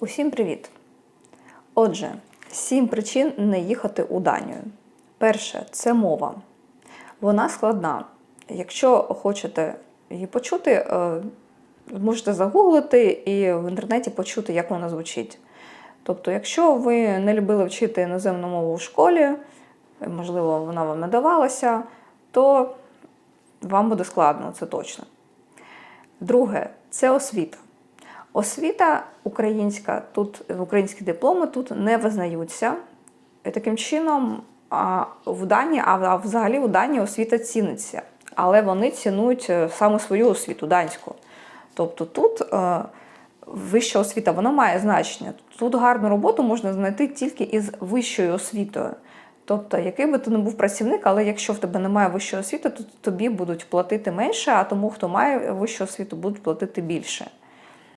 Усім привіт! Отже, сім причин не їхати у Данію. Перше це мова. Вона складна. Якщо хочете її почути, е, можете загуглити і в інтернеті почути, як вона звучить. Тобто, якщо ви не любили вчити іноземну мову в школі, можливо, вона вам не давалася, то вам буде складно, це точно. Друге це освіта. Освіта українська, тут українські дипломи тут не визнаються. Таким чином, в Данії, а взагалі у Данії освіта ціниться. Але вони цінують е, саме свою освіту данську. Тобто тут е, вища освіта вона має значення. Тут гарну роботу можна знайти тільки із вищою освітою. Тобто, який би ти не був працівник, але якщо в тебе немає вищої освіти, то тобі будуть платити менше, а тому, хто має вищу освіту, будуть платити більше.